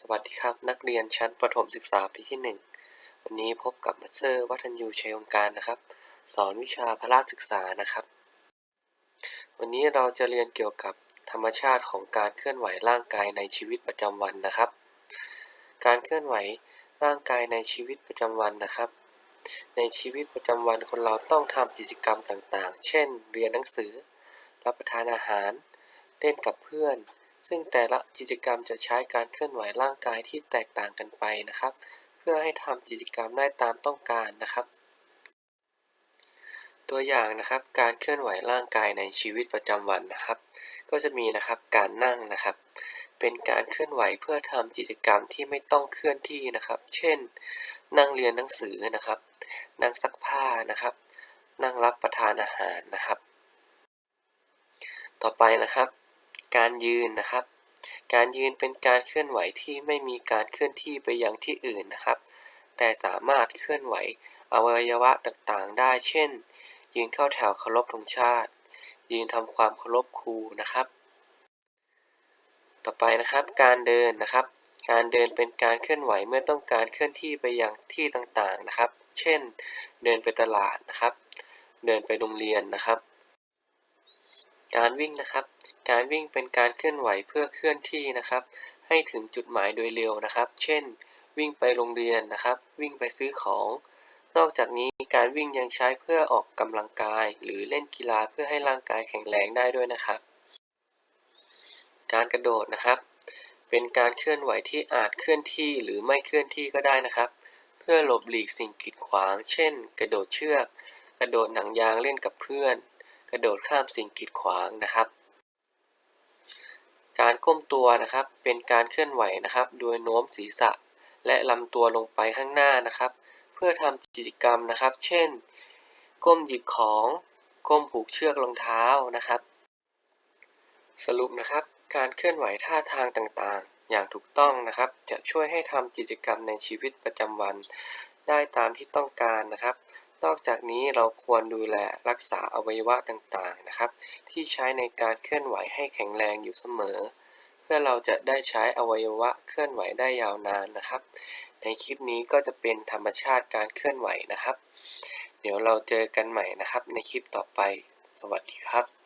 สวัสดีครับนักเรียนชั้นประถมศึกษาปีที่ 1 วันนี้พบกับมาสเตอร์วัฒนยูชัยองการนะครับ สอนวิชาพละศึกษานะครับ วันนี้เราจะเรียนเกี่ยวกับธรรมชาติของการเคลื่อนไหวร่างกายในชีวิตประจำวันนะครับ การเคลื่อนไหวร่างกายในชีวิตประจำวันนะครับ ในชีวิตประจำวันคนเราต้องทำกิจกรรมต่างๆ เช่น เรียนหนังสือ รับประทานอาหาร เล่นกับเพื่อน ซึ่งแต่ละกิจกรรมจะใช้การเคลื่อนไหวร่างกายที่แตกต่างกันไปนะครับ เพื่อให้ทำกิจกรรมได้ตามต้องการนะครับ ตัวอย่างนะครับการเคลื่อนไหวร่างกายในชีวิตประจำวันนะครับ ก็จะมีนะครับการนั่งนะครับ เป็นการเคลื่อนไหวเพื่อทำกิจกรรมที่ไม่ต้องเคลื่อนที่นะครับ เช่น นั่งเรียนหนังสือนะครับ นั่งซักผ้านะครับ นั่งรับประทานอาหารนะครับ ต่อไปนะครับ การยืนนะครับ การยืนเป็นการเคลื่อนไหวที่ไม่มีการเคลื่อนที่ไปยังที่อื่นนะครับ แต่สามารถเคลื่อนไหวอวัยวะต่างๆ ได้ เช่น ยืนเข้าแถวเคารพธงชาติ ยืนทำความเคารพครูนะครับ ต่อไปนะครับการเดินนะครับ การเดินเป็นการเคลื่อนไหวเมื่อต้องการเคลื่อนที่ไปยังที่ต่างๆนะครับ เช่น เดินไปตลาดนะครับ เดินไปโรงเรียนนะครับ การวิ่งนะครับ การวิ่งเป็นการเคลื่อนไหวเพื่อเคลื่อนที่นะครับ ให้ถึงจุดหมายโดยเร็วนะครับ เช่น วิ่งไปโรงเรียนนะครับ วิ่งไปซื้อของ นอกจากนี้การวิ่งยังใช้เพื่อออกกำลังกาย หรือเล่นกีฬาเพื่อให้ร่างกายแข็งแรงได้ด้วยนะครับ การกระโดดนะครับ เป็นการเคลื่อนไหวที่อาจเคลื่อนที่หรือไม่เคลื่อนที่ก็ได้นะครับ เพื่อหลบหลีกสิ่งกีดขวาง เช่น กระโดดเชือก กระโดดหนังยางเล่นกับเพื่อน กระโดดข้ามสิ่งกีดขวางนะครับ ก้มตัวนะครับ เป็นการเคลื่อนไหวนะครับ โดยโน้มศีรษะ และลำตัวลงไปข้างหน้านะครับ เพื่อทำกิจกรรมนะครับ เช่น ก้มหยิบของ ก้มผูกเชือกรองเท้านะครับ สรุปนะครับ การเคลื่อนไหวท่าทางต่างๆ อย่างถูกต้องนะครับ จะช่วยให้ทำกิจกรรมในชีวิตประจำวัน ได้ตามที่ต้องการนะครับนอกจากนี้เราควรดูแลรักษาอวัยวะต่างๆนะครับ ที่ใช้ในการเคลื่อนไหวให้แข็งแรงอยู่เสมอ พื่อเราจะได้ใช้อวัยวะเคลื่อนไหวได้ยาวนานนะครับ ในคลิปนี้ก็จะเป็นธรรมชาติการเคลื่อนไหวนะครับ เดี๋ยวเราเจอกันใหม่นะครับ ในคลิปต่อไป สวัสดีครับ